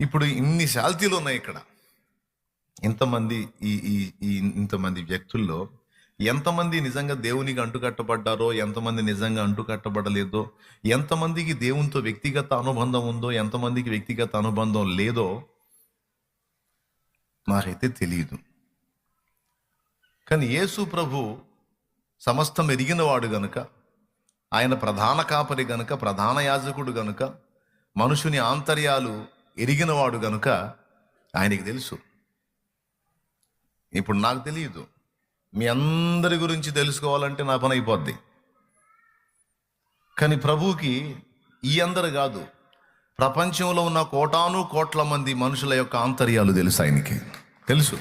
ఇప్పుడు ఇన్ని శాల్తీలు ఉన్నాయి ఇక్కడ. ఇంతమంది ఈ ఈ ఇంతమంది వ్యక్తుల్లో ఎంతమంది నిజంగా దేవునికి అంటుకట్టబడ్డారో ఎంతమంది నిజంగా అంటుకట్టబడలేదో ఎంతమందికి దేవునితో వ్యక్తిగత అనుబంధం ఉందో ఎంతమందికి వ్యక్తిగత అనుబంధం లేదో నాకైతే తెలియదు కానీ యేసు ప్రభు సమస్తం ఎరిగినవాడు గనుక ఆయన ప్రధాన కాపరి గనుక ప్రధాన యాజకుడు గనుక మనుషుని ఆంతర్యాలు ఎరిగినవాడు గనుక ఆయనకి తెలుసు. ఇప్పుడు నాకు తెలియదు. మీ అందరి గురించి తెలుసుకోవాలంటే నా పని అయిపోద్ది. కానీ ప్రభువుకి ఈ అందరు కాదు. ప్రపంచంలో ఉన్న కోటాను కోట్ల మంది మనుషుల యొక్క ఆంతర్యాలు తెలుసు ఆయనకి. తెలుసు.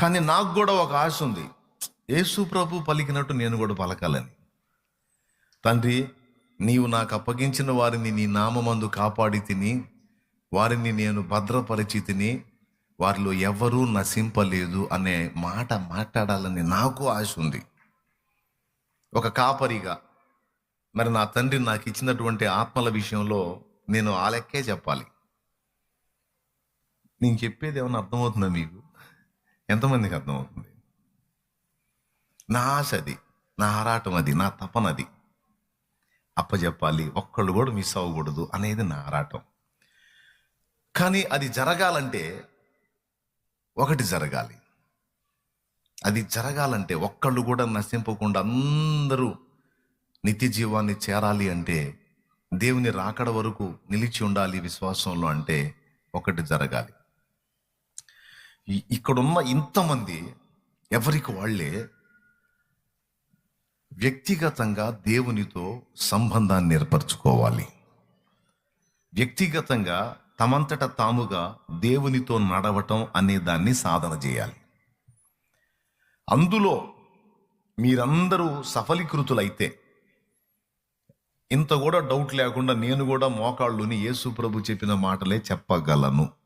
కానీ నాకు కూడా ఒక ఆశ ఉంది. యేసు ప్రభు పలికినట్టు నేను కూడా పలకాలని. తండ్రి నీవు నాకు అప్పగించిన వారిని నీ నామందు కాపాడి తిని వారిని నేను భద్రపరిచి తిని వారిలో ఎవరూ నశింపలేదు అనే మాట మాట్లాడాలని నాకు ఆశ ఉంది. ఒక కాపరిగా మరి నా తండ్రి నాకు ఇచ్చినటువంటి ఆత్మల విషయంలో నేను ఆ లెక్కే చెప్పాలి. నేను చెప్పేది ఏమైనా అర్థమవుతుందా మీకు? ఎంతమందికి అర్థమవుతుంది? నా ఆశ అది నా ఆరాటం అది నా తపన అప్పజెప్పాలి ఒక్కళ్ళు కూడా మిస్ అవ్వకూడదు అనేది నా ఆరాటం. కానీ అది జరగాలంటే ఒకటి జరగాలి. అది జరగాలంటే ఒక్కళ్ళు కూడా నశింపకుండా అందరూ నిత్య జీవాన్ని చేరాలి అంటే దేవుని రాకడ వరకు నిలిచి ఉండాలి విశ్వాసంలో అంటే ఒకటి జరగాలి. ఇక్కడున్న ఇంతమంది ఎవరికి వాళ్ళే వ్యక్తిగతంగా దేవునితో సంబంధాన్ని ఏర్పరచుకోవాలి. వ్యక్తిగతంగా తమంతట తాముగా దేవునితో నడవటం అనే దాన్ని సాధన చేయాలి. అందులో మీరందరూ సఫలీకృతులైతే ఇంత కూడా డౌట్ లేకుండా నేను కూడా మోకాళ్ళుని యేసు ప్రభు చెప్పిన మాటలే చెప్పగలను.